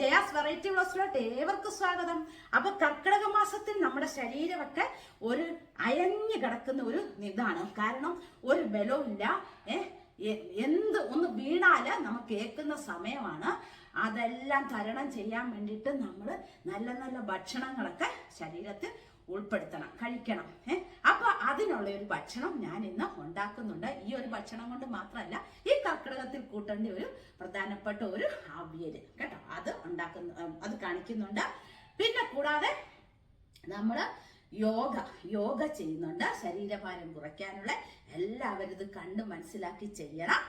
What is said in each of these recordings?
Jaya's variety വ്ളോസിലോട്ട് ഏവർക്കും സ്വാഗതം. അപ്പൊ കർക്കിടക മാസത്തിൽ നമ്മുടെ ശരീരമൊക്കെ ഒരു അയഞ്ഞു കിടക്കുന്ന ഒരു ഇതാണ് കാരണം ഒരു ബലവുമില്ല. ഏ എന്ത് ഒന്ന് വീണാൽ നമുക്ക് കേൾക്കുന്ന സമയമാണ്. അതെല്ലാം തരണം ചെയ്യാൻ വേണ്ടിയിട്ട് നമ്മൾ നല്ല നല്ല ഭക്ഷണങ്ങളൊക്കെ ശരീരത്തിൽ ഉൾപ്പെടുത്തണം കഴിക്കണം ഏ? അപ്പൊ അതിനുള്ള ഒരു ഭക്ഷണം ഞാൻ ഇന്ന് ഉണ്ടാക്കുന്നുണ്ട്. ഈ ഒരു ഭക്ഷണം കൊണ്ട് മാത്രമല്ല ഈ കർക്കിടകത്തിൽ കൂട്ടേണ്ട ഒരു പ്രധാനപ്പെട്ട ഒരു അവിയൽ കേട്ടോ? അത് ഉണ്ടാക്കുന്ന അത് കാണിക്കുന്നുണ്ട്. പിന്നെ കൂടാതെ നമ്മൾ യോഗ യോഗ ചെയ്യുന്നുണ്ട്. ശരീരഭാരം കുറയ്ക്കാനുള്ള എല്ലാവരും ഇത് കണ്ട് മനസ്സിലാക്കി ചെയ്യണം.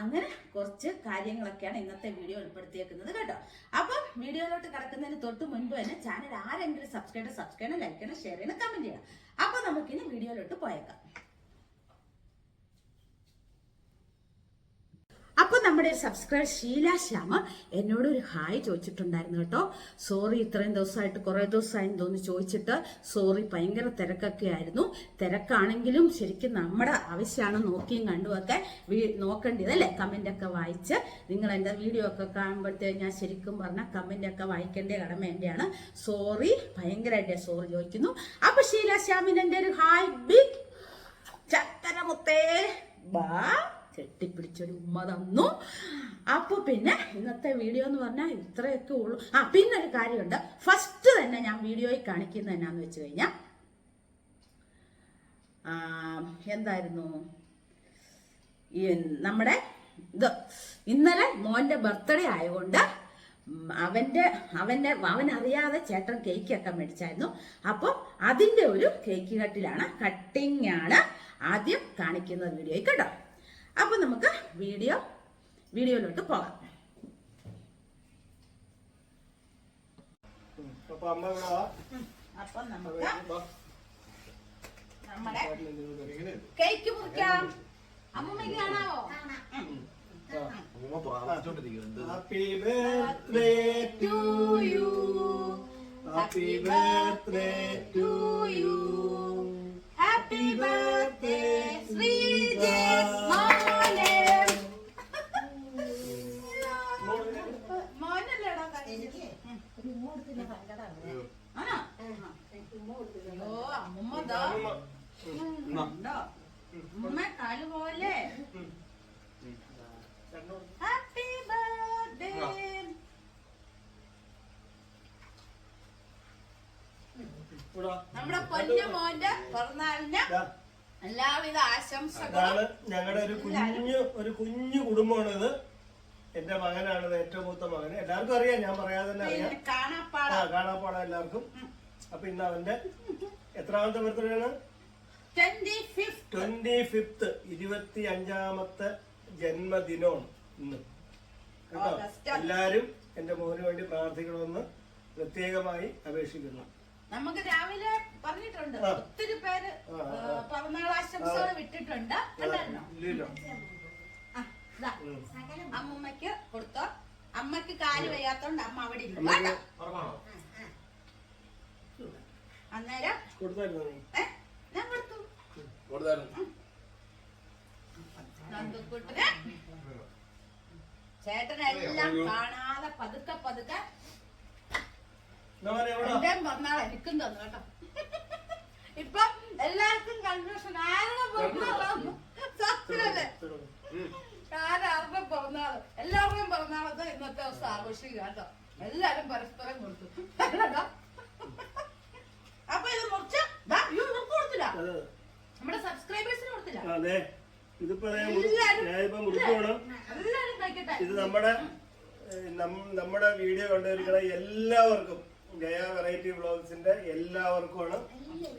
അങ്ങനെ കുറച്ച് കാര്യങ്ങളൊക്കെയാണ് ഇന്നത്തെ വീഡിയോ ഉൾപ്പെടുത്തിയേക്കുന്നത് കേട്ടോ. അപ്പം വീഡിയോയിലോട്ട് കിടക്കുന്നതിന് തൊട്ട് മുൻപ് തന്നെ ചാനൽ ആരെങ്കിലും സബ്സ്ക്രൈബ് സബ്സ്ക്രൈബ് ചെയ്യണം ലൈക്ക് ചെയ്യണം ഷെയർ ചെയ്യണം കമന്റ് ചെയ്യണം. അപ്പൊ നമുക്കിനി വീഡിയോയിലോട്ട് പോയേക്കാം അപ്പൊ നമ്മുടെ സബ്സ്ക്രൈബർ ഷീല ശ്യാമ എന്നോട് ഒരു ഹായ് ചോദിച്ചിട്ടുണ്ടായിരുന്നു കേട്ടോ. സോറി ഇത്രയും ദിവസമായിട്ട് കുറെ ദിവസമായി തോന്നി ചോദിച്ചിട്ട്. സോറി ഭയങ്കര തിരക്കൊക്കെ ആയിരുന്നു. തിരക്കാണെങ്കിലും ശരിക്കും നമ്മുടെ ആവശ്യമാണ് നോക്കിയും കണ്ടുമൊക്കെ നോക്കേണ്ടത് അല്ലേ? കമന്റ് ഒക്കെ വായിച്ച് നിങ്ങൾ എന്റെ വീഡിയോ ഒക്കെ കാണുമ്പോഴത്തേക്ക് ഞാൻ ശരിക്കും പറഞ്ഞ കമന്റ് ഒക്കെ വായിക്കേണ്ട കടമ എന്റെയാണ്. സോറി ഭയങ്കരമായിട്ട് സോറി ചോദിക്കുന്നു. അപ്പൊ ശീല ശ്യാമിന് ഒരു ഹായ്. ബിഗ് ചക്കര മുത്തേ ബാ. കെട്ടിപ്പിടിച്ചൊരു ഉമ്മ തന്നു. അപ്പൊ പിന്നെ ഇന്നത്തെ വീഡിയോ എന്ന് പറഞ്ഞാൽ ഇത്രയൊക്കെ ഉള്ളൂ. ആ പിന്നെ ഒരു കാര്യമുണ്ട്. ഫസ്റ്റ് തന്നെ ഞാൻ വീഡിയോയിൽ കാണിക്കുന്നത് എന്നാന്ന് വെച്ച് കഴിഞ്ഞാൽ എന്തായിരുന്നു? നമ്മുടെ ഇത് ഇന്നലെ മോന്റെ ബർത്ത്ഡേ ആയതുകൊണ്ട് അവന്റെ അവന്റെ അവൻ അറിയാതെ ചേട്ടൻ കേക്കൊക്കെ മേടിച്ചായിരുന്നു. അപ്പോൾ അതിന്റെ ഒരു കേക്ക് കട്ടിലാണ് കട്ടിങ് ആണ് ആദ്യം കാണിക്കുന്ന വീഡിയോ കേട്ടോ അപ്പൊ നമുക്ക് വീഡിയോ വീഡിയോയിലോട്ട് പോകാം. അപ്പം നമുക്ക്. നമ്മുടെ കേക്ക് മുറിക്കാം. അമ്മമ്മയ്ക്ക് കാണാവോ? birthday to you. Happy birthday to അമ്മമ്മ കാൽ പോലെ കണ്ണോട്. ഹാപ്പി ബർത്ത്ഡേ ഇവിടെ വാ. നമ്മുടെ പൊന്നു മോന്റെ പിറന്നാളിന് എല്ലാവിധ ആശംസകളും ഞങ്ങളുടെ ഒരു കുഞ്ഞു ഒരു കുഞ്ഞു കുടുംബമാണിത്. എന്റെ മകനാണ് ഏറ്റവും മൂത്ത മകൻ. എല്ലാവർക്കും അറിയാം ഞാൻ പറയാതെ തന്നെ അറിയാം. കാണാപ്പാട. ആ കാണാപ്പാടാ എല്ലാവർക്കും. അപ്പൊ ഇന്ന് അവന്റെ എത്രാമത്തെ ബർത്ത്ഡേ ആണ്? ട്വന്റി ഫിഫ്ത് ഫിഫ്ത്ത് ഇരുപത്തി അഞ്ചാമത്തെ ജന്മദിനമാണ് ഇന്ന്. കേട്ടോ. എല്ലാരും എന്റെ മോന് വേണ്ടി പ്രാർത്ഥിക്കണമെന്ന് പ്രത്യേകമായി അപേക്ഷിക്കുന്നു. നമുക്ക് രാവിലെ പറഞ്ഞിട്ടുണ്ട്. ഒത്തിരി പേര്. പിറന്നാൾ ആശംസകൾ വിട്ടിട്ടുണ്ട്. അമ്മമ്മക്ക് കൊടുത്തോ. അമ്മയ്ക്ക് കാൽ വയ്യാത്തോണ്ട് അമ്മ അവിടെ ഇരിക്കും. അന്നേരം ഞാൻ കൊടുത്തു. ചേട്ടനെല്ലാം കാണാതെ പതുക്കെ പതുക്കെ എനിക്കും തന്നു കേട്ടോ. ഇപ്പൊ എല്ലാവർക്കും കൺഫ്യൂഷൻ ആരുടെ പിറന്നാളാണ്? ആരാരുടെ പിറന്നാൾ? എല്ലാവരുടെയും പിറന്നാളത്ത് ഇന്നത്തെ ദിവസം ആഘോഷിക്കുക കേട്ടോ. എല്ലാരും പരസ്പരം കൊടുത്തു. കേട്ടോ? അപ്പൊ ഇത് മുറിച്ച് കൊടുത്തില്ല. നമ്മുടെ സബ്സ്ക്രൈബേഴ്സിന് കൊടുത്തില്ല. ഇതിപ്പോ ഞാനിപ്പോ ഇത് നമ്മുടെ നമ്മുടെ വീഡിയോ കണ്ടുവരിക്കുന്ന എല്ലാവർക്കും ഗയ വെറൈറ്റി വ്ളോഗ്സിന്റെ എല്ലാവർക്കുമാണ്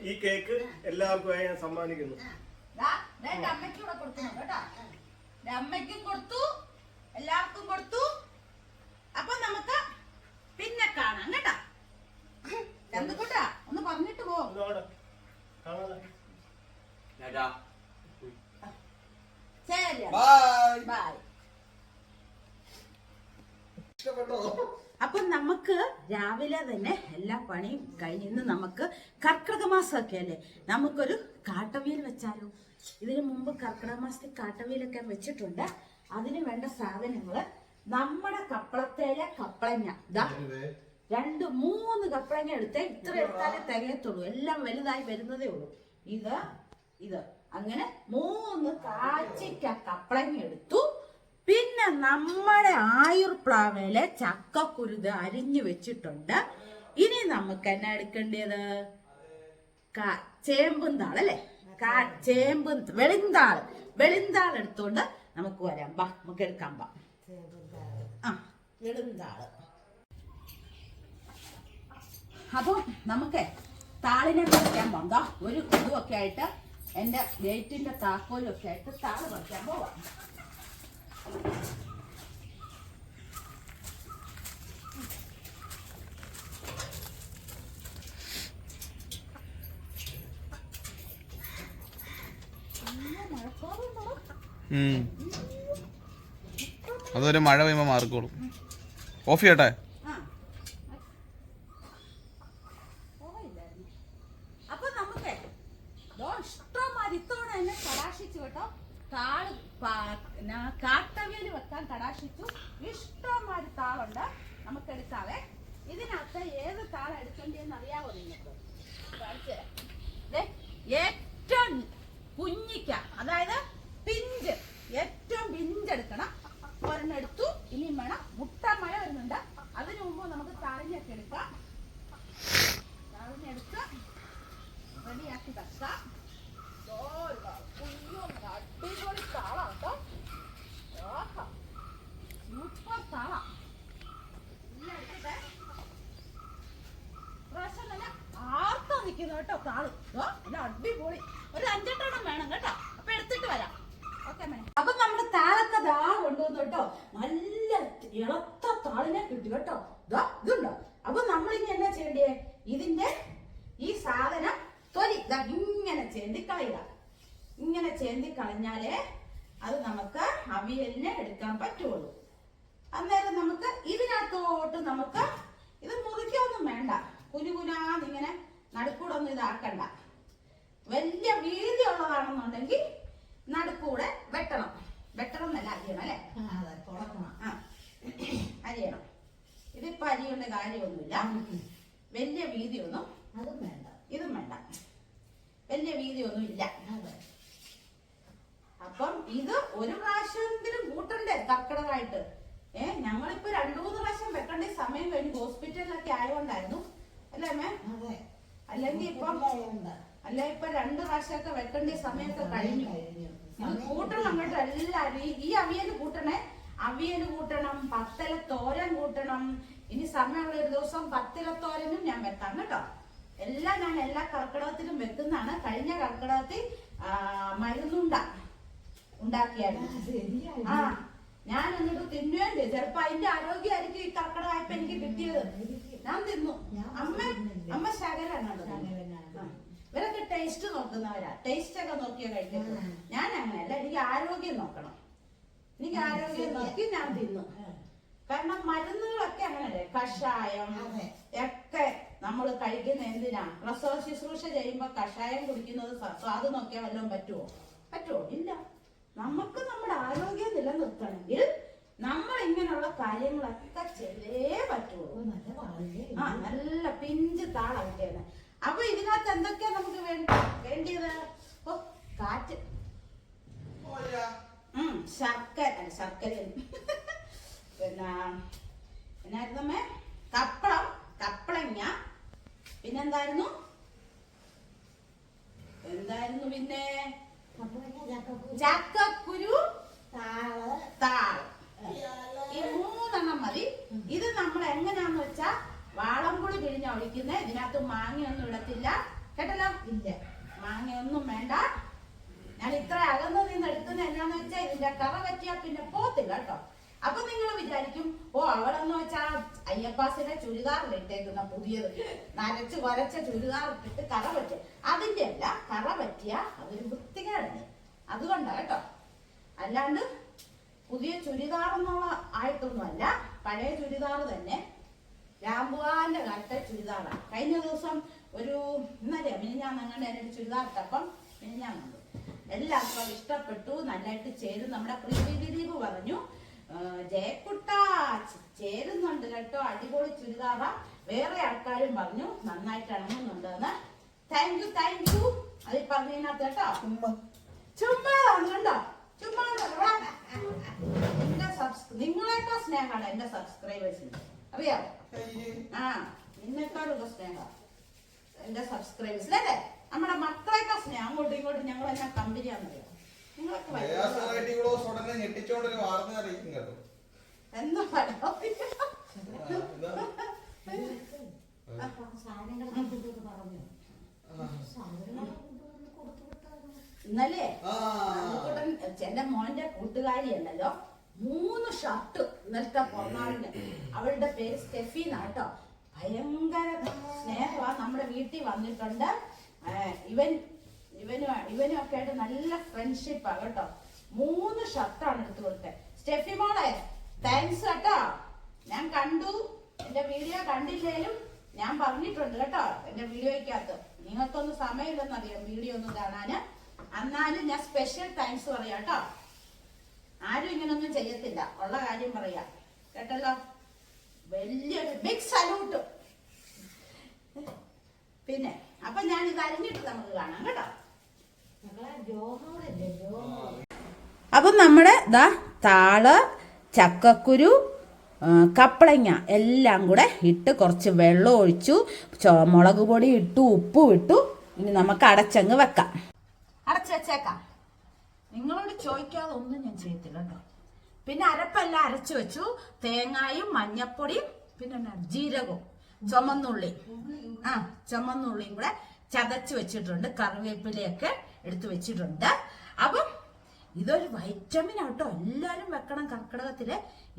ഈ കേക്ക് എല്ലാവർക്കുമായി ഞാൻ സമ്മാനിക്കുന്നു. അമ്മയ്ക്കും കൊടുത്തു എല്ലാവർക്കും കൊടുത്തു. അപ്പൊ നമുക്ക് പിന്നെ കാണാം കേട്ടാ. ചന്തക്കൂട്ടാ ഒന്ന് പറഞ്ഞിട്ട് പോയി ഇഷ്ടപ്പെട്ടോ? അപ്പൊ നമുക്ക് രാവിലെ തന്നെ എല്ലാ പണിയും കഴിഞ്ഞിന്ന് നമുക്ക് കർക്കിടക മാസമൊക്കെ അല്ലേ? നമുക്കൊരു കാട്ടവിയൽ വെച്ചാലോ? ഇതിനു മുമ്പ് കർക്കിടക മാസത്തിൽ കാട്ടവിയലൊക്കെ വെച്ചിട്ടുണ്ട്. അതിന് വേണ്ട സാധനങ്ങൾ നമ്മുടെ കപ്പളത്തേലെ കപ്പ കപ്പളങ്ങ രണ്ട് മൂന്ന് കപ്പളങ്ങ എടുത്തേ ഇത്ര എടുത്താലേ തികയത്തുള്ളൂ. എല്ലാം വലുതായി വരുന്നതേ ഉള്ളൂ. ഇത് ഇത്. അങ്ങനെ മൂന്ന് കാച്ചിക്ക കപ്പളങ്ങ എടുത്തു. പിന്നെ നമ്മുടെ ആയുർപ്ലാവയിലെ ചക്കക്കുരുത് അരിഞ്ഞു വെച്ചിട്ടുണ്ട്. ഇനി നമുക്ക് എന്നാ എടുക്കേണ്ടത് ചേമ്പും താളല്ലേ ചേമ്പും വെളിന്താൾ വെളിന്താൾ എടുത്തോണ്ട് നമുക്ക് വരാം. ബാ നമുക്ക് എടുക്കാം ബാ വെളുന്താൾ. അപ്പം നമുക്ക് താളിനെ പറിക്കാൻ പോകാം ഒരു ഇതുമൊക്കെ ആയിട്ട് എന്റെ ഗേറ്റിന്റെ താക്കോലൊക്കെ ആയിട്ട് താൾ പറിക്കാൻ പോവാം. അതൊരു മഴ പെയ്യുമ്പോൾ മാറിക്കോളും. ഓഫ് ചെയ്യട്ടെ ആ. പോയില്ലായിരുന്നു. അപ്പൊ നമുക്ക് ദോ ഇഷ്ടംമാതിരി ഇത്തവണ എന്നെ കടാശിച്ചു കേട്ടോ നാ- കാട്ടവിയൽ വെക്കാൻ കടാശിച്ചു. ഇഷ്ടംമാതിരി താളുണ്ട്. നമുക്ക് എടുക്കാവേ ഇതിനകത്ത് ഏത് താളം എടുക്കേണ്ടതെന്ന് അറിയാവോ നിങ്ങൾക്ക്? ഏറ്റവും കുഞ്ഞിക്ക അതായത് പിഞ്ച്. ഏറ്റവും പിഞ്ചെടുക്കണം എടുത്തു. ഇനിയും വേണം. മുട്ട മഴ വരുന്നുണ്ട്. അതിനു മുമ്പ് നമുക്ക് താളിഞ്ഞൊക്കെ എടുക്കാം. താളിഞ്ഞെടുത്ത് റെഡിയാക്കി വെക്കാം. നല്ല അടിപൊളി താളാ കേട്ടോ കേട്ടോ താൾ ഒരു വേണം കേട്ടോ അപ്പൊ എടുത്തിട്ട് വരാം ഓക്കെ അപ്പൊ നമ്മുടെ താളൊക്കെ ദാ കൊണ്ടുവന്നു കേട്ടോ നല്ല ഇളത്ത താളിനെ കിട്ടി കേട്ടോ ഇതുണ്ടോ അപ്പൊ നമ്മൾ ഇനി എന്നാ ചെയ്യണ്ടേ ഇതിന്റെ ഈ സാധനം തൊലി ദാ ഇങ്ങനെ ചേന്തി കളയുക ഇങ്ങനെ ചേന്തി കളഞ്ഞാലേ അത് നമുക്ക് അവിയലിന് എടുക്കാൻ പറ്റുള്ളൂ. അന്നേരം നമുക്ക് ഇതിനകത്തോട്ട് നമുക്ക് ഇത് മുറിക്കൊന്നും വേണ്ട. കുനുകുനാന്നിങ്ങനെ നടുക്കൂടൊന്നും ഇതാക്കണ്ട. വലിയ വീതി ഉള്ളതാണെന്നുണ്ടെങ്കിൽ നടുക്കൂടെ വെട്ടണം. വെട്ടണം എന്നല്ല അരിയണം അല്ലേ? ആ അരിയണം. ഇതിപ്പോ അരിയേണ്ട കാര്യമൊന്നുമില്ല. വലിയ വീതിയൊന്നും അതും വേണ്ട. ഇതും വേണ്ട. വലിയ വീതിയൊന്നും ഇല്ല ഇത് ഒരു പ്രാവശ്യമെങ്കിലും കൂട്ടണ്ടേ കർക്കിടകമായിട്ട്? ഏഹ് ഞങ്ങളിപ്പോ രണ്ടു മൂന്ന് പ്രാവശ്യം വെക്കേണ്ട സമയം കഴിഞ്ഞു ഹോസ്പിറ്റലിലൊക്കെ ആയതുകൊണ്ടായിരുന്നു. അല്ലേ മേ? അല്ലെങ്കിൽ ഇപ്പൊ അല്ല ഇപ്പൊ രണ്ട് പ്രാവശ്യമൊക്കെ വെക്കേണ്ട സമയമൊക്കെ കഴിഞ്ഞു. കൂട്ടണം അങ്ങോട്ട് എല്ലാരും ഈ- അവിയൽ കൂട്ടണേ. അവിയൽ കൂട്ടണം പത്തല തോരൻ കൂട്ടണം. ഇനി സമയമുള്ള ഒരു ദിവസം പത്തല തോരനും ഞാൻ വെക്കാം കേട്ടോ. എല്ലാം ഞാൻ എല്ലാ കർക്കിടകത്തിലും വെക്കുന്നതാണ്. കഴിഞ്ഞ കർക്കിടകത്തിൽ മരുന്നുണ്ട. ഉണ്ടാക്കിയായിരുന്നു. ആ ഞാൻ എന്നിട്ട് തിന്നുകയും ചെറുപ്പം ചിലപ്പോ അതിന്റെ ആരോഗ്യമായിരിക്കും ഈ കർക്കിടകമായപ്പോ എനിക്ക് കിട്ടിയത്. ഞാൻ തിന്നു. അമ്മ അമ്മ ശകലാണ് ഇവരൊക്കെ ടേസ്റ്റ് നോക്കുന്നവരാ. ടേസ്റ്റ് ഒക്കെ നോക്കിയാ കഴിക്കുന്നത് ഞാൻ അങ്ങനെയല്ല എനിക്ക് ആരോഗ്യം നോക്കണം. എനിക്ക് ആരോഗ്യം നോക്കി ഞാൻ തിന്നു. കാരണം മരുന്നുകളൊക്കെ അങ്ങനെയല്ലേ? കഷായം ഒക്കെ നമ്മൾ കഴിക്കുന്ന എന്തിനാ? പ്രസവ ശുശ്രൂഷ ചെയ്യുമ്പോ കഷായം കുടിക്കുന്നത് സ്വാദ് നോക്കിയാൽ വല്ലതും പറ്റുമോ പറ്റുമോ ഇല്ല. നമുക്ക് നമ്മുടെ ആരോഗ്യം നിലനിർത്തണമെങ്കിൽ നമ്മൾ ഇങ്ങനെയുള്ള കാര്യങ്ങളൊക്കെ ചെയ്തേ പറ്റുള്ളൂ ആ നല്ല പിഞ്ച് താളായിട്ടാണ്. അപ്പൊ ഇതിനകത്ത് എന്തൊക്കെയാ നമുക്ക് വേണ്ട വേണ്ടിയത്? ഓ കാറ്റ്. ഉം ശർക്കര അല്ല, ശർക്കര പിന്നെ എന്നായിരുന്നമ്മേ കപ്പളം കപ്പളങ്ങ. പിന്നെന്തായിരുന്നു? എന്തായിരുന്നു പിന്നെ? ചക്കക്കുരു താൾ. ഈ മൂന്നെണ്ണം മതി. ഇത് നമ്മൾ എങ്ങനെയാന്ന് വെച്ചാ വാളംപുളി പിഴിഞ്ഞ ഒഴിക്കുന്നത് ഇതിനകത്ത് മാങ്ങയൊന്നും ഇടത്തില്ല. കേട്ടല്ലോ? ഇല്ല. മാങ്ങയൊന്നും വേണ്ട. ഞാൻ ഇത്ര അകന്ന് നിന്ന് എടുക്കുന്ന എന്നാന്ന് വെച്ചാൽ ഇതിന്റെ കറ പറ്റിയാൽ പിന്നെ പോത്തില്ല കേട്ടോ. അപ്പൊ നിങ്ങൾ വിചാരിക്കും ഓ അവളെന്ന് വെച്ചാ അയ്യപ്പാസിന്റെ ചുരിദാറിൽ ഇട്ടേക്കുന്ന പുതിയത്. നരച്ച് വരച്ച ചുരിദാർ ഇട്ടിട്ട് കറ പറ്റിയ അതിന്റെ അല്ല കറ പറ്റിയ അതൊരു വൃത്തികേടല്ലേ? അതുകൊണ്ടാ കേട്ടോ. അല്ലാണ്ട് പുതിയ ചുരിദാർ എന്നുള്ള ആയിട്ടൊന്നുമല്ല പഴയ ചുരിദാർ തന്നെ. രാംബുവാന്റെ കാലത്തെ ചുരിദാറാണ് കഴിഞ്ഞ ദിവസം ഒരു ഇന്നലെ മിനിഞ്ഞാൻ അങ്ങനെ എന്റെ ചുരിദാർ ഇട്ടപ്പം മിനിഞ്ഞാൻ കണ്ടു എല്ലാവർക്കും ഇഷ്ടപ്പെട്ടു നല്ലതായിട്ട് ചേരും. നമ്മുടെ പ്രീതി ദിലീപ് പറഞ്ഞു ജയക്കുട്ട ചേരുന്നുണ്ട് കേട്ടോ. അടിപൊളി ചുരിദാറ. വേറെ ആൾക്കാരും പറഞ്ഞു നന്നായിട്ട് ഇണങ്ങുന്നുണ്ട് എന്ന് താങ്ക് യു താങ്ക് യു അത് പറഞ്ഞതിനകത്ത് കേട്ടോ. ചുമ്മാ. കണ്ടോ? ചുമ്മാ? എന്റെ സബ്സ് നിങ്ങളെക്കാ സ്നേഹമാണ് എന്റെ സബ്സ്ക്രൈബേഴ്സിന് അറിയാമോ ആ നിന്നെക്കാളുള്ള സ്നേഹ. എന്റെ സബ്സ്ക്രൈബേഴ്സിന് അല്ലേ? നമ്മുടെ മക്കളെക്കാ സ്നേഹം. അങ്ങോട്ടും ഇങ്ങോട്ടും ഞങ്ങൾ എന്നാ കമ്പനിയാണെന്നറിയാം നിങ്ങളൊക്കെ ഭയങ്കര- ഞെട്ടിച്ചോണ്ടൊരു വാർത്ത അറിയിക്കും കേട്ടോ. എന്താ പറയുക ആ, എന്താ? ഇന്നലെ എന്റെ മോന്റെ കൂട്ടുകാരിയല്ലോ മൂന്ന് ഷർട്ട് ഇന്നലത്തെ പിറന്നാളിന് അവളുടെ പേര് സ്റ്റെഫി എന്നാട്ടോ ഭയങ്കര സ്നേഹമാണ് നമ്മുടെ വീട്ടിൽ വന്നിട്ടുണ്ട്. ഇവൻ ഇവനും ഇവനും ഒക്കെ ആയിട്ട് നല്ല ഫ്രണ്ട്ഷിപ്പാ കേട്ടോ. മൂന്ന് ഷർട്ടാണ് എടുത്തു കൊടുത്തത് സ്റ്റെഫി മോളെ താങ്ക്സ് കേട്ടോ. ഞാൻ കണ്ടു. എന്റെ വീഡിയോ കണ്ടില്ലേലും ഞാൻ പറഞ്ഞിട്ടുണ്ട് കേട്ടോ. എന്റെ വീഡിയോയ്ക്കകത്ത്. നിങ്ങൾക്കൊന്നും സമയമില്ലെന്നറിയാം വീഡിയോ ഒന്നും കാണാന്. അന്നാലും ഞാൻ സ്പെഷ്യൽ താങ്ക്സ് പറയാം കേട്ടോ. ആരും ഇങ്ങനൊന്നും ചെയ്യത്തില്ല. ഉള്ള കാര്യം പറയാ. കേട്ടല്ലോ? വലിയൊരു ബിഗ് സല്യൂട്ട് പിന്നെ അപ്പൊ ഞാൻ ഇത് അരിഞ്ഞിട്ട് നമുക്ക് കാണാം കേട്ടോ. അപ്പം നമ്മുടെ ദാ താൾ ചക്കക്കുരു കപ്പളങ്ങ എല്ലാം കൂടെ ഇട്ട് കുറച്ച് വെള്ളം ഒഴിച്ചു മുളക് പൊടി ഇട്ടു ഉപ്പും ഇട്ടു. ഇനി നമുക്ക് അടച്ചങ്ങ് വെക്കാം. അടച്ചു വെച്ചേക്കാം. നിങ്ങളോട് ചോദിക്കാതെ ഒന്നും ഞാൻ ചെയ്യത്തില്ല കേട്ടോ. പിന്നെ അരപ്പെല്ലാം അരച്ചു വെച്ചു. തേങ്ങായും മഞ്ഞപ്പൊടിയും പിന്നെ ജീരകവും ചുമന്നുള്ളി ആ ചുമന്നുള്ളിയും കൂടെ ചതച്ച് വെച്ചിട്ടുണ്ട് കറിവേപ്പിലയൊക്കെ എടുത്ത് വെച്ചിട്ടുണ്ട്. അപ്പം ഇതൊരു വൈറ്റമിൻ ആട്ടോ. എല്ലാരും വെക്കണം കർക്കിടകത്തിൽ.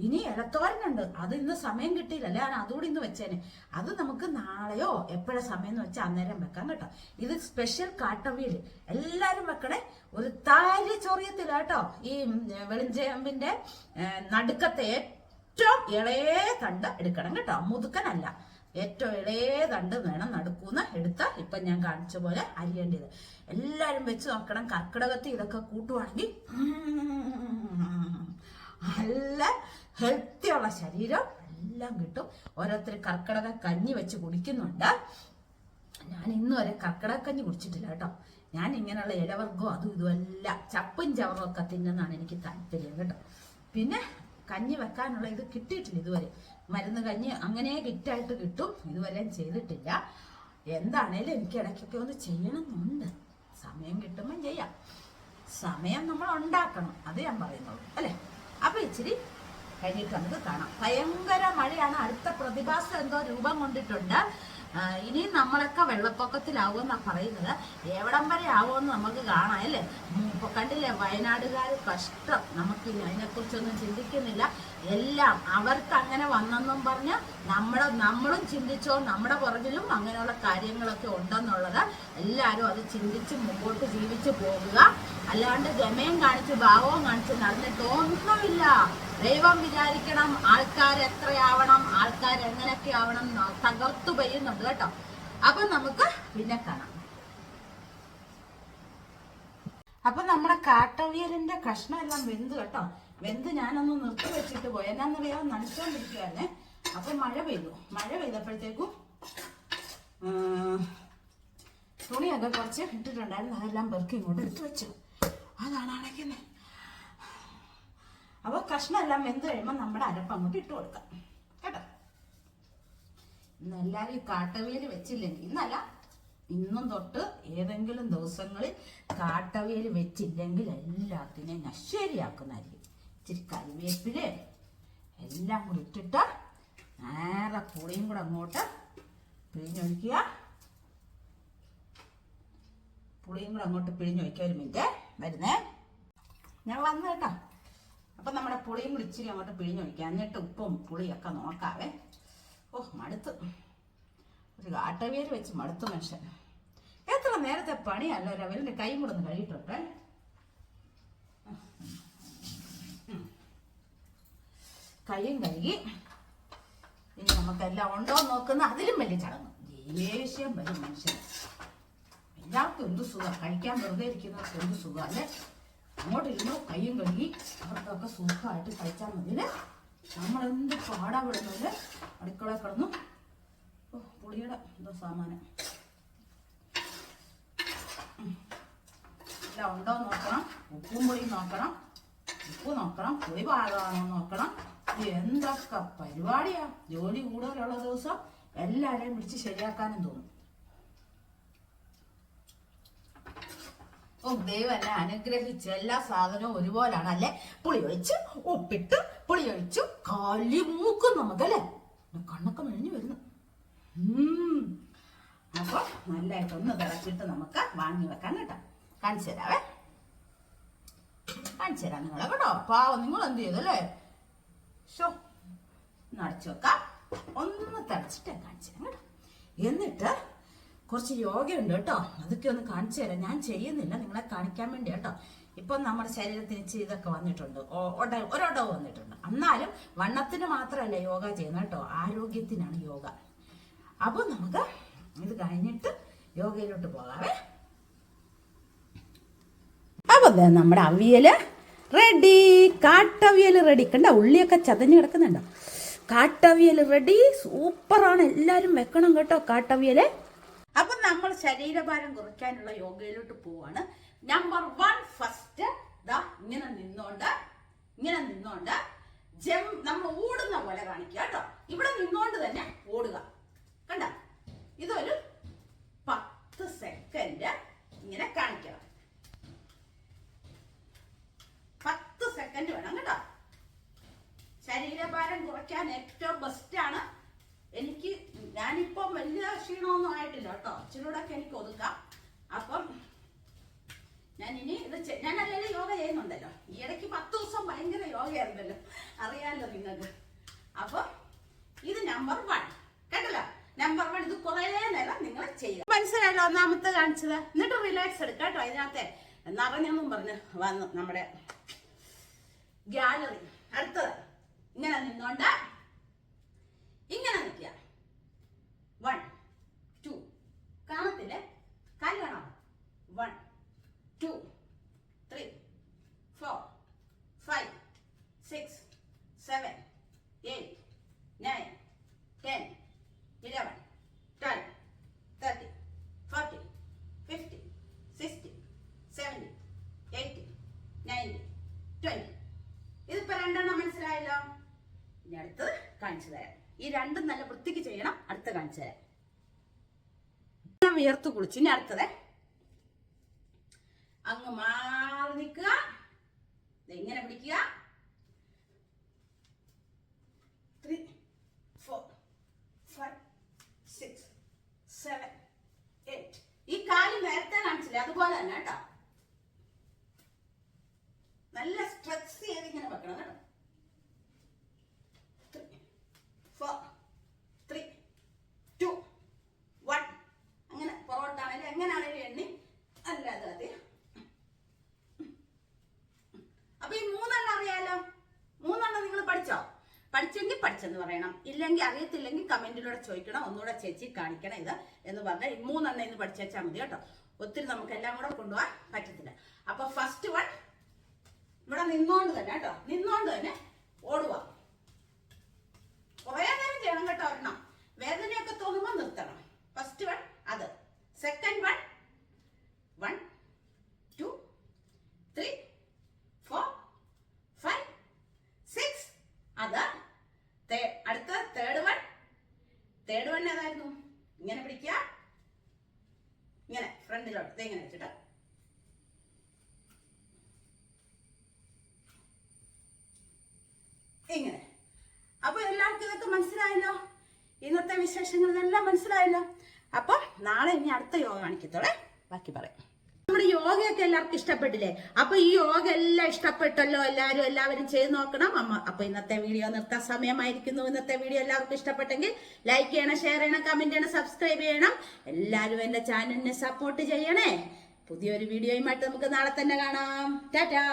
ഇനി ഇളത്തോരനുണ്ട് അത് ഇന്ന് സമയം കിട്ടിയില്ല. അല്ലെ? അതുകൂടി ഇന്ന് വെച്ചേനെ. അത് നമുക്ക് നാളെയോ എപ്പോഴാ സമയം എന്ന് വെച്ചാൽ അന്നേരം വെക്കാം കേട്ടോ. ഇത് സ്പെഷ്യൽ കാട്ടവീൽ എല്ലാരും വെക്കണേ ഒരു താരി ചൊറിയത്തില്ല കേട്ടോ. ഈ വെളിഞ്ചേമ്പിന്റെ നടുക്കത്തെ ഏറ്റവും ഇളയെ തണ്ട് എടുക്കണം കേട്ടോ. മുതുക്കനല്ല. ഏറ്റവും ഇളയ തണ്ട് വേണം നടുക്കൂന്ന് എടുത്ത ഇപ്പൊ ഞാൻ കാണിച്ച പോലെ അരിയേണ്ടത്. എല്ലാരും വെച്ച് നോക്കണം. കർക്കിടകത്തിൽ ഇതൊക്കെ കൂട്ടുവാണെങ്കിൽ നല്ല ഹെൽത്തി ഉള്ള ശരീരം എല്ലാം കിട്ടും. ഓരോരുത്തർ കർക്കിടക കഞ്ഞി വെച്ച് കുടിക്കുന്നുണ്ട്. ഞാൻ ഇന്ന് വരെ കർക്കിടക്കഞ്ഞി കുടിച്ചിട്ടില്ല കേട്ടോ. ഞാൻ ഇങ്ങനെയുള്ള ഇലവർഗവും അതും ഇതും എല്ലാം ചപ്പും ചവറും ഒക്കെ തിന്നുന്നതാണ് എനിക്ക് താല്പര്യം കേട്ടോ. പിന്നെ കഞ്ഞി വെക്കാനുള്ള ഇത് കിട്ടിയിട്ടില്ല ഇതുവരെ. മരുന്ന് കഞ്ഞി അങ്ങനെ കിറ്റായിട്ട് കിട്ടും. ഇതുവരെ ചെയ്തിട്ടില്ല. എന്താണേലും എനിക്ക് ഇടയ്ക്കൊക്കെ ഒന്ന് ചെയ്യണമെന്നുണ്ട്. സമയം കിട്ടുമ്പോൾ ചെയ്യാം. സമയം നമ്മൾ ഉണ്ടാക്കണം. അത് ഞാൻ പറയുന്നുള്ളൂ. അല്ലേ? അപ്പൊ ഇച്ചിരി കഴിഞ്ഞിട്ട് നമുക്ക് കാണാം. ഭയങ്കര മഴയാണ്. അടുത്ത പ്രതിഭാസം എന്തോ രൂപം കൊണ്ടിട്ടുണ്ട്. ആ, ഇനിയും നമ്മളൊക്കെ വെള്ളപ്പൊക്കത്തിലാവുമെന്നാ പറയുന്നത്. എവിടം വരെ ആവുമെന്ന് നമുക്ക് കാണാം അല്ലേ? കണ്ടില്ലേ വയനാടുകാർ കഷ്ടം. നമുക്ക് ഇനി അതിനെക്കുറിച്ചൊന്നും ചിന്തിക്കുന്നില്ല. എല്ലാം അവർക്ക് അങ്ങനെ വന്നെന്നും പറഞ്ഞ് നമ്മളെ നമ്മളും ചിന്തിച്ചോ നമ്മുടെ പുറകിലും അങ്ങനെയുള്ള കാര്യങ്ങളൊക്കെ ഉണ്ടെന്നുള്ളത് എല്ലാവരും അത് ചിന്തിച്ച് മുമ്പോട്ട് ജീവിച്ചു പോകുക. അല്ലാണ്ട് ഗമയും കാണിച്ച് ഭാവവും കാണിച്ച് നടന്നിട്ടോ ഒന്നുമില്ല ദൈവം വിചാരിക്കണം ആൾക്കാർ എത്രയാവണം ആൾക്കാർ എങ്ങനെയൊക്കെ ആവണം തകർത്തു പെയ്യുന്നുണ്ട് കേട്ടോ. അപ്പൊ നമുക്ക് പിന്നെ കാണാം. അപ്പൊ നമ്മുടെ കാട്ടവിയലിന്റെ കഷ്ണം എല്ലാം വെന്ത് കേട്ടോ. വെന്ത് ഞാനൊന്ന് നിർത്തി വെച്ചിട്ട് പോയി. എന്നാന്ന് വേഗം നനച്ചോണ്ടിരിക്കുകയാണ് അപ്പൊ മഴ പെയ്തു. മഴ പെയ്തപ്പോഴത്തേക്കും തുണിയൊക്കെ കുറച്ച് ഇട്ടിട്ടുണ്ടായിരുന്നു. അതെല്ലാം പെറുക്കി ഇങ്ങോട്ട് എടുത്തു വെച്ചു അതാണ് അടയ്ക്കുന്നത് അപ്പൊ കഷ്ണം എല്ലാം വെന്ത് കഴിയുമ്പോൾ നമ്മുടെ അരപ്പ് അങ്ങോട്ട് ഇട്ട് കൊടുക്കാം. കേട്ടോ? ഇന്ന് എല്ലാവരും ഈ കാട്ടവേൽ വെച്ചില്ലെങ്കിൽ ഇന്നല്ല ഇന്നും തൊട്ട് ഏതെങ്കിലും ദിവസങ്ങളിൽ കാട്ടവേൽ വെച്ചില്ലെങ്കിൽ എല്ലാത്തിനെയും ഞാൻ ശരിയാക്കുന്നതായിരിക്കും. ഇച്ചിരി കറിവേപ്പിൽ എല്ലാം കൂടി ഇട്ടിട്ട് നേരെ പുളിയും കൂടെ അങ്ങോട്ട് പിഴിഞ്ഞൊഴിക്കുക. പുളിയും കൂടെ അങ്ങോട്ട് പിഴിഞ്ഞൊഴിക്കുക ഒരു മിനിറ്റ്. വരുന്നേ. ഞാൻ വന്നു കേട്ടോ. അപ്പം നമ്മുടെ പുളിയും കൂടി ഇച്ചിരി അങ്ങോട്ട് പിഴിഞ്ഞൊഴിക്കുക എന്നിട്ട് ഉപ്പും പുളിയൊക്കെ നോക്കാവേ. ഓ മടുത്ത്. ഒരു കാട്ടവേര് വെച്ച് മടുത്തു മനുഷ്യൻ. എത്ര നേരത്തെ പണിയല്ലോ രവലിന്റെ കൈ കൂടെ ഒന്ന് കഴിയിട്ടോട്ടെ കൈയും കഴുകി. ഇനി നമുക്കെല്ലാം ഉണ്ടോ നോക്കുന്ന അതിലും വലിയ ചടങ്ങ്. ദേഷ്യം വരും മനുഷ്യൻ. എല്ലാവർക്കും എന്ത് സുഖം? കഴിക്കാൻ വെറുതെ ഇരിക്കുന്നവർക്ക് എന്ത് സുഖം അല്ലേ? അങ്ങോട്ടിരുന്നു കയ്യും കഴുകി അവർക്കൊക്കെ സുഖമായിട്ട് കഴിച്ചാൽ മതി നമ്മളെന്ത് പാടാ വിടുന്നില്ല അടുക്കള കിടന്നു. പുളിയുടെ എന്തോ സാമാനം. എല്ലാം ഉണ്ടോ നോക്കണം. ഉപ്പും പുളിയും നോക്കണം. ഉപ്പ് നോക്കണം. പുളി പാകമാണോ നോക്കണം. എന്തൊക്കെ പരിപാടിയാ? ജോലി കൂടുതലുള്ള ദിവസം എല്ലാവരെയും പിടിച്ച് ശരിയാക്കാനും തോന്നും. ഓ ദൈവം എന്നെ അനുഗ്രഹിച്ച്. എല്ലാ സാധനവും ഒരുപോലാണ് അല്ലെ? പുളി ഒഴിച്ച് ഉപ്പിട്ട് പുളി ഒഴിച്ച് കാലി മൂക്കും നമുക്കല്ലേ കണ്ണൊക്കെ മെഴിഞ്ഞു വരുന്നു. അപ്പൊ നല്ലതായിട്ടൊന്ന് തിളച്ചിട്ട് നമുക്ക് വാങ്ങി വെക്കാൻ കേട്ടോ. കാണിച്ചു തരാവേ. കാണിച്ചു തരാം നിങ്ങളെ കേട്ടോ. പാവം നിങ്ങൾ എന്ത് ചെയ്തല്ലേ ഷോ ഒന്ന് അടച്ചു വെക്കാം. ഒന്ന് തിളച്ചിട്ട് കാണിച്ചു തരാം കേട്ടോ. എന്നിട്ട് കുറച്ച് യോഗയുണ്ട് കേട്ടോ. അതൊക്കെ ഒന്ന് കാണിച്ചു തരാം. ഞാൻ ചെയ്യുന്നില്ല. നിങ്ങളെ കാണിക്കാൻ വേണ്ടി കേട്ടോ. ഇപ്പം നമ്മുടെ ശരീരത്തിന് ഇച്ചിരി ഇതൊക്കെ വന്നിട്ടുണ്ട്. ഒരോട്ടവ് വന്നിട്ടുണ്ട്. എന്നാലും വണ്ണത്തിന് മാത്രമല്ല യോഗ ചെയ്യുന്നത് കേട്ടോ. ആരോഗ്യത്തിനാണ് യോഗ. അപ്പോൾ നമുക്ക് ഇത് കഴിഞ്ഞിട്ട് യോഗയിലോട്ട് പോകാവേ. അപ്പോൾ ദേ നമ്മുടെ അവിയൽ റെഡി കാട്ടവിയൽ റെഡി കണ്ട ഉള്ളിയൊക്കെ ചതഞ്ഞ് കിടക്കുന്നുണ്ടോ. കാട്ടവിയൽ റെഡി സൂപ്പറാണ് എല്ലാവരും വെക്കണം കേട്ടോ കാട്ടവിയൽ. അപ്പൊ നമ്മൾ ശരീരഭാരം കുറയ്ക്കാനുള്ള യോഗയിലോട്ട് പോവാണ്. നമ്പർ വൺ ഫസ്റ്റ് ദാ ഇങ്ങനെ നിന്നോണ്ട് ഇങ്ങനെ നിന്നോണ്ട് ജം നമ്മൾ ഓടുന്ന പോലെ കാണിക്കുക കേട്ടോ. ഇവിടെ നിന്നോണ്ട് തന്നെ ഓടുക. കണ്ട? ഇതൊരു പത്ത് സെക്കൻഡ് ഇങ്ങനെ കാണിക്കണം. പത്ത് സെക്കൻഡ് വേണം കേട്ടോ. ശരീരഭാരം കുറയ്ക്കാൻ ഏറ്റവും ബെസ്റ്റ് ആണ് എനിക്ക് ഞാനിപ്പോ വലിയ ക്ഷീണമൊന്നും ആയിട്ടില്ല കേട്ടോ. ഇച്ചിരൂടൊക്കെ എനിക്ക് ഒതുക്കാം. അപ്പം ഞാൻ ഇനി ഇത് ഞാൻ അല്ലെങ്കിൽ യോഗ ചെയ്യുന്നുണ്ടല്ലോ. ഈ ഇടയ്ക്ക് പത്ത് ദിവസം ഭയങ്കര യോഗയായിരുന്നല്ലോ. അറിയാലോ നിങ്ങൾക്ക്. അപ്പൊ ഇത് നമ്പർ വൺ കേട്ടല്ലോ? നമ്പർ വൺ ഇത് കുറേ നേരം നിങ്ങൾ ചെയ്യുക. മനസ്സിലായല്ലോ ഒന്നാമത്തെ കാണിച്ചത്? എന്നിട്ട് റിലാക്സ് എടുക്കുക കേട്ടോ അതിനകത്തെ നിറഞ്ഞെന്നും പറഞ്ഞ് വന്നു നമ്മുടെ ഗാലറി അടുത്തത്. ഇങ്ങനെ നിന്നോണ്ട് ഇങ്ങനെ നിൽക്കുക വൺ ടു കാണത്തില്ലേ കാൽ കാണാം one two three four five six seven eight nine ten eleven twelve thirty forty fifty sixty seventy eighty ninety twenty ഇതിപ്പോ രണ്ടെണ്ണം മനസ്സിലായല്ലോ ഇനി അടുത്തത് കാണിച്ചു തരാം ഈ രണ്ടും നല്ല വൃത്തിക്ക് ചെയ്യണം അടുത്ത കാണിച്ചു തരാം ഞാൻ വിയർത്ത് കുളിച്ച്. ഇനി അടുത്തത്. അങ്ങ് മാറി നിൽക്കുക. ഇങ്ങനെ പിടിക്കുക three four five six seven eight ഈ കാൽ നേരത്തെ കാണിച്ചില്ലേ അതുപോലെ തന്നെ കേട്ടോ നല്ല സ്ട്രെച്ച് ചെയ്ത് ഇങ്ങനെ വെക്കണം കേട്ടോ three four three two one അങ്ങനെ പുറകോട്ടാണെങ്കിലും എങ്ങനെയാണെങ്കിലും എണ്ണി അല്ലാതെ അതെ അപ്പൊ ഈ മൂന്നെണ്ണം അറിയാലോ മൂന്നെണ്ണം നിങ്ങൾ പഠിച്ചോ പഠിച്ചെങ്കിൽ പഠിച്ചെന്ന് പറയണം ഇല്ലെങ്കിൽ അറിയത്തില്ലെങ്കിൽ കമന്റിലൂടെ ചോദിക്കണം. ഒന്നുകൂടെ ചേച്ചി കാണിക്കണം ഇത് എന്ന് പറഞ്ഞാൽ മൂന്നെണ്ണം ഇന്ന് പഠിച്ചാൽ മതി കേട്ടോ. ഒത്തിരി നമുക്ക് എല്ലാം കൂടെ കൊണ്ടുപോകാൻ പറ്റത്തില്ല. അപ്പൊ ഫസ്റ്റ് വൺ ഇവിടെ നിന്നോണ്ട് തന്നെ കേട്ടോ. നിന്നോണ്ട് തന്നെ ഓടുക. കുറേ നേരം ചെയ്യണം കേട്ടോ ഒരെണ്ണം. വേദനയൊക്കെ തോന്നുമ്പോൾ നിർത്തണം. ഫസ്റ്റ് വൺ അത്. Second one one two three four five six അത് അടുത്ത തേർഡ് വൺ തേർഡ് വൺ ഏതായിരുന്നു? ഇങ്ങനെ പിടിക്കുക. ഇങ്ങനെ ഫ്രണ്ടിലോട്ട് ഇങ്ങനെ വെച്ചിട്ട്. ഇങ്ങനെ. അപ്പൊ എല്ലാവർക്കും ഇതൊക്കെ മനസ്സിലായല്ലോ? ഇന്നത്തെ വിശേഷങ്ങൾ ഇതെല്ലാം മനസ്സിലായല്ലോ? അപ്പൊ നാളെ ഇനി അടുത്ത യോഗ കാണിക്കത്തോളെ ബാക്കി പറയാം. യോഗയൊക്കെ എല്ലാവർക്കും ഇഷ്ടപ്പെട്ടില്ലേ? അപ്പൊ ഈ യോഗ എല്ലാം ഇഷ്ടപ്പെട്ടല്ലോ? എല്ലാവരും എല്ലാവരും ചെയ്ത് നോക്കണം. അമ്മ അപ്പൊ ഇന്നത്തെ വീഡിയോ നിർത്താൻ സമയമായിരിക്കുന്നു. ഇന്നത്തെ വീഡിയോ എല്ലാവർക്കും ഇഷ്ടപ്പെട്ടെങ്കിൽ ലൈക്ക് ചെയ്യണം ഷെയർ ചെയ്യണം കമന്റ് ചെയ്യണം സബ്സ്ക്രൈബ് ചെയ്യണം. എല്ലാവരും എന്റെ ചാനലിനെ സപ്പോർട്ട് ചെയ്യണേ. പുതിയൊരു വീഡിയോയുമായിട്ട് നമുക്ക് നാളെ തന്നെ കാണാം. ടാറ്റാ!